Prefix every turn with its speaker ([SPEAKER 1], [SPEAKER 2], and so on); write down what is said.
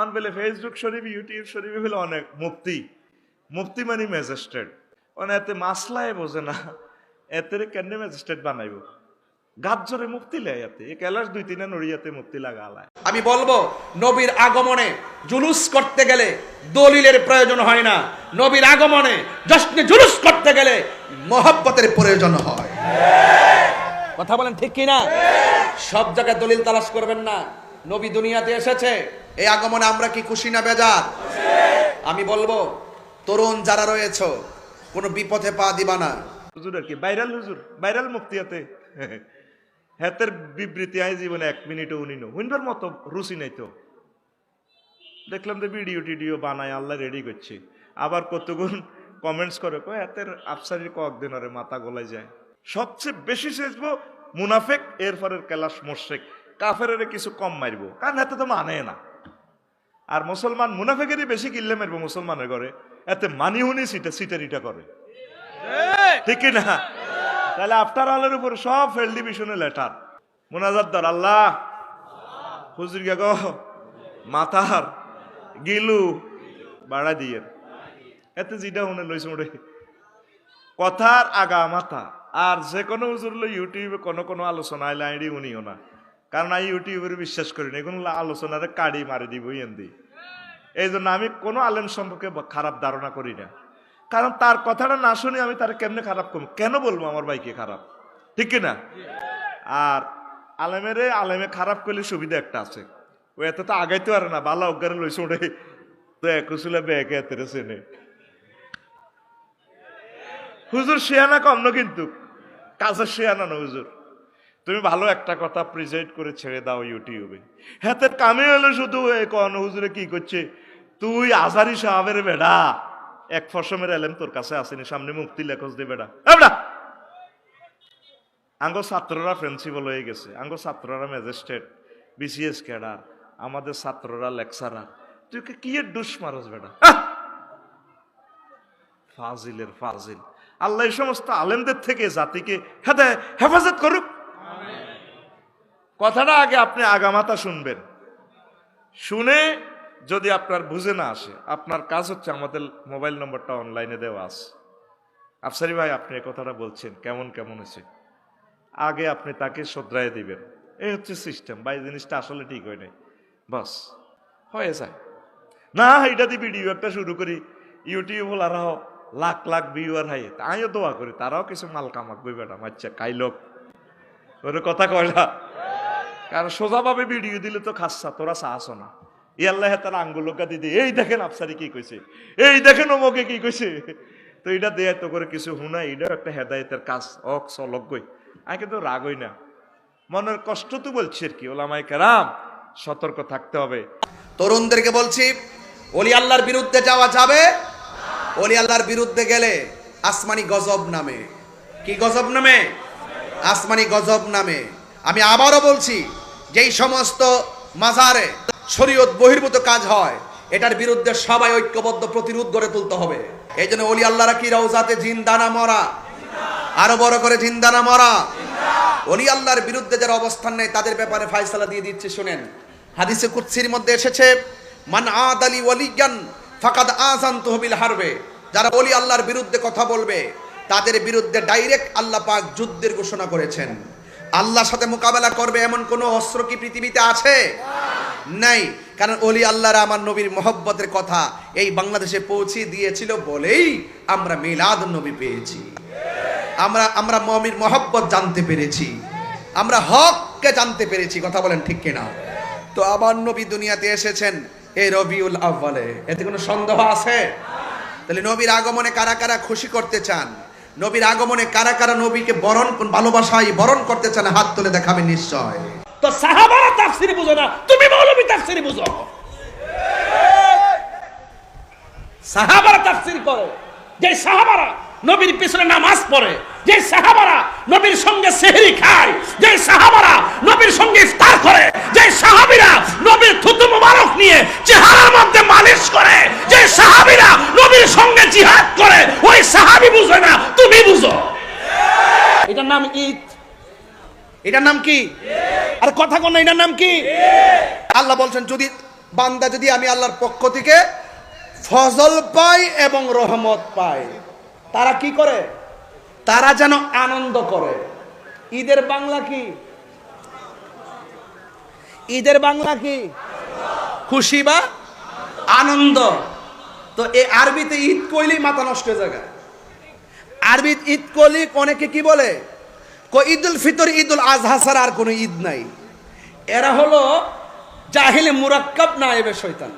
[SPEAKER 1] On বলে Facebook শরীফ YouTube শরীফে বলে অনেক মুফতি মুফতি মানে ম্যাজিস্ট্রেট। অনে এতে মাসলায় বোঝে না, এতে কেন ম্যাজিস্ট্রেট বানাইব? গাজ্জরে মুফতি লে এতে। এ কেলাস দুই তিনে নড়িয়াতে মুফতি লাগা আলায়
[SPEAKER 2] আমি বলব, নবীর আগমনে জুলুস করতে গেলে দলিলের প্রয়োজন হয় না। নবীর আগমনে জশ্নে জুলুস করতে গেলে মহব্বতের প্রয়োজন হয়। কথা বলেন ঠিক কি না সব জায়গায় দলিল তালাশ করবেন না। নবী দুনিয়াতে এসেছে এই আগমনে আমরা কি খুশি না বেজার? আমি বলব, তরুণ যারা রয়েছে, কোনো বিপথে পা দিবা না।
[SPEAKER 1] হুজুর আর কি ভাইরাল হুজুর ভাইরাল মুফতিয়াতে। হেতের বিবৃতি আই জীবনে এক মিনিটও উনি নো। হুইনবার মতো রুচি নাই তো। দেখলাম যে ভিডিও টিডিও বানায় আল্লাহ রেডি করছে। আবার কতগুণ কমেন্টস করে, কয় এতের আফসারির কয়েকদিন ওরে মাথা গলায় যায়। সবচেয়ে বেশি সেচবো মুনাফেক, এরপরের কেলাস মোশেক। কাফের কিছু কম মারবো। কারণ এতে তো মানে না। আর মুসলমান মুনাফেকেরই বেশি কিল্লে মারবো মুসলমানের ঘরে। এতে মানি হুনি সিটে সিটারিটা করে। ঠিক না? তাহলে আফটার অলের উপর সব ফেল ডিভিশনে লেটার মোনাজাত দর, আল্লাহ। হুজুর গেগ মাথার গিলু বাড়া দিয়ে। এতে যেটা মনে লইছে মোটে কথার আগা মাথা। আর যে কোনো হুজুর লো ইউটিউবে কোনো কোনো আলোচনা আইলে আইডি উনিও না। কারণ আমি ইউটিউবের বিশ্বাস করি না, এগুলো আলোচনারে কাড়ি মারি দিব এন্দি এই জন্য আমি কোনো আলেম সম্পর্কে খারাপ ধারণা করি না। কারণ তার কথাটা না শুনে আমি তার কেমনে খারাপ করব? কেন বলব আমার ভাইকে খারাপ? ঠিক কি না আর আলেমেরে আলেমে খারাপ করলে সুবিধা একটা আছে। ও এত তো আগাইতে পারে না, বালা অজ্ঞানে লইছে ওরে। তো একুশলে ব্যাগে এতেরে চেনে। হুজুর শেয়ানা কম না কিন্তু? কাজের শেয়ানা না হুজুর। তুমি ভালো একটা কথা প্রেজেন্ট করে ছেড়ে দাও ইউটিউবে হাতের কামে হলো শুধু কন হুজুরে কি করছে? তুই আজারি সাহাবের বেড়া। এক ফসমের এলেম তোর কাছে আসেনি, সামনে মুক্তি লেখস দে বেড়া। বেড়া! আঙ্গ ছাত্ররা প্রিন্সিপাল হয়ে গেছে। আঙ্গ ছাত্ররা ম্যাজিস্ট্রেট বিসিএস ক্যাডার আমাদের ছাত্ররা লেকচারার তুই কে ডুস মারস বেড়া? ফাজিলের ফাজিল। আল্লাহ এই সমস্ত আলেমদের থেকে জাতিকে হেদে হেফাজত করুক। কথাটা আগে আপনি আগামাতা শুনবেন। শুনে যদি আপনার বুঝে না আসে, আপনার কাজ হচ্ছে আমাদের মোবাইল নম্বরটা অনলাইনে দেওয়া আছে। আফসারি ভাই, আপনি কথাটা বলছেন, কেমন কেমন হয়েছে? আগে আপনি তাকে শ্রদ্ধায় দিবেন। এই হচ্ছে সিস্টেম, ভাই, জিনিসটা আসলে ঠিক হয় নাই। বাস, হয়ে যায়। না, এটা দিয়ে ভিডিও একটা শুরু করি। ইউটিউব ওলারাও লাখ লাখ ভিউয়ার হাই আমিও দোয়া করি, তারাও কিছু মাল কামাক বেটা মাচ্ছা কাইলোক। ওর কথা কয় না। কারণ সোজাভাবে ভিডিও দিলে তো খাসা, তোরা সাহস না। ই আল্লাহ তার আঙ্গুলকা দিদি, এই দেখেন আফসারি কি কইছে, এই দেখেন অমকে কি কইছে। তো এটা দেয় তো করে কিছু হুনা, এটাও একটা হেদায়তের কাজ, অক গই আমি কিন্তু রাগই না। মনের কষ্ট তো বলছি আর কি ওলামাই কেরাম, সতর্ক থাকতে হবে।
[SPEAKER 2] তরুণদেরকে বলছি অলি আল্লাহর বিরুদ্ধে যাওয়া যাবে? অলি আল্লাহর বিরুদ্ধে গেলে আসমানি গজব নামে। কি গজব নামে? আসমানি গজব নামে। আমি আবারও বলছি যেই সমস্ত মাজারে শরীয়ত বহির্ভূত কাজ হয়, এটার বিরুদ্ধে সবাই ঐক্যবদ্ধ প্রতিরোধ গড়ে তুলতে হবে। এই জন্য অলি আল্লাহরা কি রওজাতে জিন্দানা মরা? আরও বড় করে জিন্দানা মরা? অলি আল্লাহর বিরুদ্ধে যারা অবস্থান নেয়, তাদের ব্যাপারে ফায়সালা দিয়ে দিচ্ছে, শুনেন। হাদিসে কুৎসির মধ্যে এসেছে, মান আদ আলী ওয়ালিগান ফাকাদ আজান তহবিল হারবে। যারা অলি আল্লাহর বিরুদ্ধে কথা বলবে, তাদের বিরুদ্ধে ডাইরেক্ট আল্লাহ পাক যুদ্ধের ঘোষণা করেছেন। আল্লাহর সাথে মোকাবেলা করবে এমন কোনো অস্ত্র কি পৃথিবীতে আছে? নাই। কারণ অলি আল্লাহর আমার নবীর মহব্বতের কথা এই বাংলাদেশে পৌঁছে দিয়েছিল বলেই আমরা মিলাদ নবী পেয়েছি। আমরা আমরা মমির মহব্বত জানতে পেরেছি। আমরা হককে জানতে পেরেছি, কথা বলেন ঠিক কিনা? তো আবার নবী দুনিয়াতে এসেছেন এই রবিউল আব্বালে এতে কোনো সন্দেহ আছে? তাহলে নবীর আগমনে কারা কারা খুশি করতে চান? নবীর আগমনে কারা কারা নবীকে বরণ ভালোবাসায় বরণ করতে চান, হাত তুলে দেখাবে নিশ্চয়।
[SPEAKER 3] তো সাহাবারা তাফসিরি বুঝো না, তুমি মৌলবী তাফসিরি বুঝো। সাহাবারা তাফসির করো, যে সাহাবারা নবীর পিছনে নামাজ পড়ে, যে সাহাবারা নবীর সঙ্গে সেহরি খায়, যে সাহাবারা নবীর সঙ্গে ইফতার করে যে সাহাবীরা নবীর থুতু মুবারক নিয়ে চেহারার মধ্যে মালিশ করে যে সাহাবীরা নবীর সঙ্গে জিহাদ করে ওই সাহাবী বুঝে না তুমি বুঝো এটার নাম ঈদ।
[SPEAKER 2] এটার নাম কি?
[SPEAKER 3] আর কথা কোন এটার নাম কি?
[SPEAKER 2] আল্লাহ বলছেন, যদি বান্দা, যদি আমি আল্লাহর পক্ষ থেকে ফজল পাই এবং রহমত পাই, তারা কি করে? তারা যেন আনন্দ করে। ঈদের বাংলা কি? ঈদের বাংলা কি? খুশি বা আনন্দ? তো এই আরবিতে ঈদ কইলেই মাথা নষ্ট হয়ে যায় আরবি ঈদ করলে অনেকে কি বলে? ঈদুল ফিতর, ঈদুল আজহা ছাড়া আর কোনো ঈদ নাই। এরা হলো জাহিলে মুরাক্কাব না এবে শৈতান